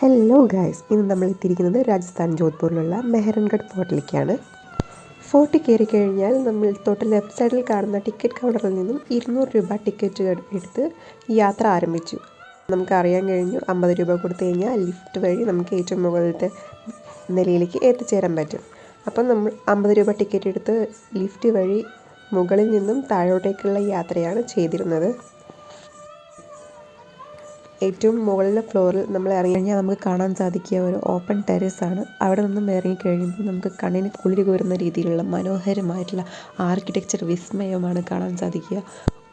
Hello guys ഇന്ന് നമ്മൾ എത്തിയിരിക്കുന്നത് രാജസ്ഥാൻ ജോധ്പൂരിലുള്ള മെഹ്റൻഗഡ് ഫോർട്ടിലേക്കാണ് ഫോർട്ടി കയറി കഴിഞ്ഞാൽ നമ്മൾ തൊട്ട് ലെഫ്റ്റ് സൈഡിൽ കാണുന്ന ടിക്കറ്റ് കൗണ്ടറിൽ നിന്നും ഇരുന്നൂറ് രൂപ ടിക്കറ്റ് എടുത്ത് യാത്ര ആരംഭിച്ചു. നമുക്ക് അറിയാൻ കഴിഞ്ഞു അമ്പത് രൂപ കൊടുത്തു കഴിഞ്ഞാൽ ലിഫ്റ്റ് വഴി നമുക്ക് ഏറ്റവും മുകളിലത്തെ നിലയിലേക്ക് എത്തിച്ചേരാൻ പറ്റും. അപ്പം നമ്മൾ അമ്പത് രൂപ ടിക്കറ്റ് എടുത്ത് ലിഫ്റ്റ് വഴി മുകളിൽ നിന്നും താഴോട്ടേക്കുള്ള യാത്രയാണ് ചെയ്തിരുന്നത്. ഏറ്റവും മുകളിലെ ഫ്ലോറിൽ നമ്മൾ ഇറങ്ങി കഴിഞ്ഞാൽ നമുക്ക് കാണാൻ സാധിക്കുക ഒരു ഓപ്പൺ ടെറസ് ആണ്. അവിടെ നിന്നും ഇറങ്ങി കഴിയുമ്പോൾ നമുക്ക് കണ്ണിന് കുളിരി കോരുന്ന രീതിയിലുള്ള മനോഹരമായിട്ടുള്ള ആർക്കിടെക്ചർ വിസ്മയമാണ് കാണാൻ സാധിക്കുക.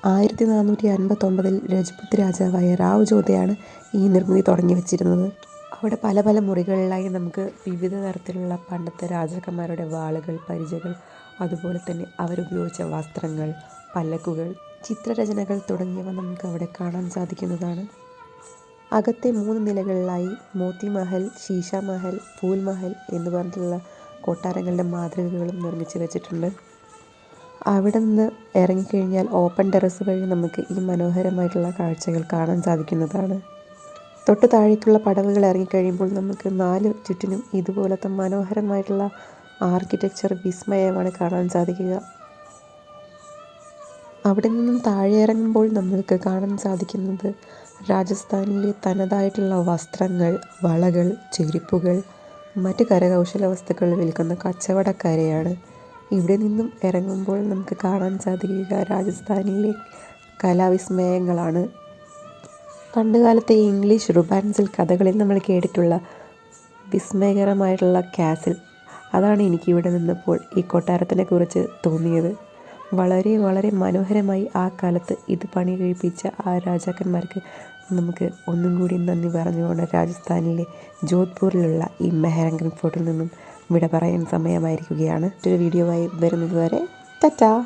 ആയിരത്തി നാനൂറ്റി അൻപത്തൊമ്പതിൽ രജപുത് രാജാവായ റാവ് ജോധയാണ് ഈ നിർമ്മിതി തുടങ്ങി വെച്ചിരുന്നത്. അവിടെ പല പല മുറികളിലായി നമുക്ക് വിവിധ തരത്തിലുള്ള പണ്ടത്തെ രാജാക്കന്മാരുടെ വാളുകൾ പരിചകൾ അതുപോലെ തന്നെ അവരുപയോഗിച്ച വസ്ത്രങ്ങൾ പല്ലക്കുകൾ ചിത്രരചനകൾ തുടങ്ങിയവ നമുക്ക് അവിടെ കാണാൻ സാധിക്കുന്നതാണ്. അകത്തെ മൂന്ന് നിലകളിലായി മോത്തി മഹൽ ഷീഷ മഹൽ ഫൂൽ മഹൽ എന്ന് പറഞ്ഞിട്ടുള്ള കൊട്ടാരങ്ങളുടെ മാതൃകകളും നിർമ്മിച്ച് വെച്ചിട്ടുണ്ട്. അവിടെ നിന്ന് ഇറങ്ങിക്കഴിഞ്ഞാൽ ഓപ്പൺ ടെറസ് വഴി നമുക്ക് ഈ മനോഹരമായിട്ടുള്ള കാഴ്ചകൾ കാണാൻ സാധിക്കുന്നതാണ്. തൊട്ട് താഴേക്കുള്ള പടവുകൾ ഇറങ്ങിക്കഴിയുമ്പോൾ നമുക്ക് നാല് ചുറ്റിനും ഇതുപോലത്തെ മനോഹരമായിട്ടുള്ള ആർക്കിടെക്ചർ വിസ്മയമാണ് കാണാൻ സാധിക്കുക. അവിടെ നിന്നും താഴെ ഇറങ്ങുമ്പോൾ നമ്മൾക്ക് കാണാൻ സാധിക്കുന്നത് രാജസ്ഥാനിലെ തനതായിട്ടുള്ള വസ്ത്രങ്ങൾ വളകൾ ചെരുപ്പുകൾ മറ്റ് കരകൗശല വസ്തുക്കൾ വിൽക്കുന്ന കച്ചവടക്കാരെയാണ്. ഇവിടെ നിന്നും ഇറങ്ങുമ്പോൾ നമുക്ക് കാണാൻ സാധിക്കുക രാജസ്ഥാനിലെ കലാവിസ്മയങ്ങളാണ്. പണ്ടുകാലത്തെ ഇംഗ്ലീഷ് റുബാൻസിൽ കഥകളിൽ നമ്മൾ കേട്ടിട്ടുള്ള വിസ്മയകരമായിട്ടുള്ള കാസിൽ. അതാണ് എനിക്കിവിടെ നിന്നപ്പോൾ ഈ കൊട്ടാരത്തിനെ കുറിച്ച് തോന്നിയത്. വളരെ വളരെ മനോഹരമായി ആ കാലത്ത് ഇത് പണി കഴിപ്പിച്ച ആ രാജാക്കന്മാർക്ക് നമുക്ക് ഒന്നും കൂടി നന്ദി പറഞ്ഞുകൊണ്ട് രാജസ്ഥാനിലെ ജോധ്പൂരിലുള്ള ഈ മെഹരംഗൻ ഫോർട്ടിൽ നിന്നും വിട പറയാൻ സമയമായിരിക്കുകയാണ്. ഒരു വീഡിയോ ആയി വരുന്നത് വരെ ടാറ്റാ!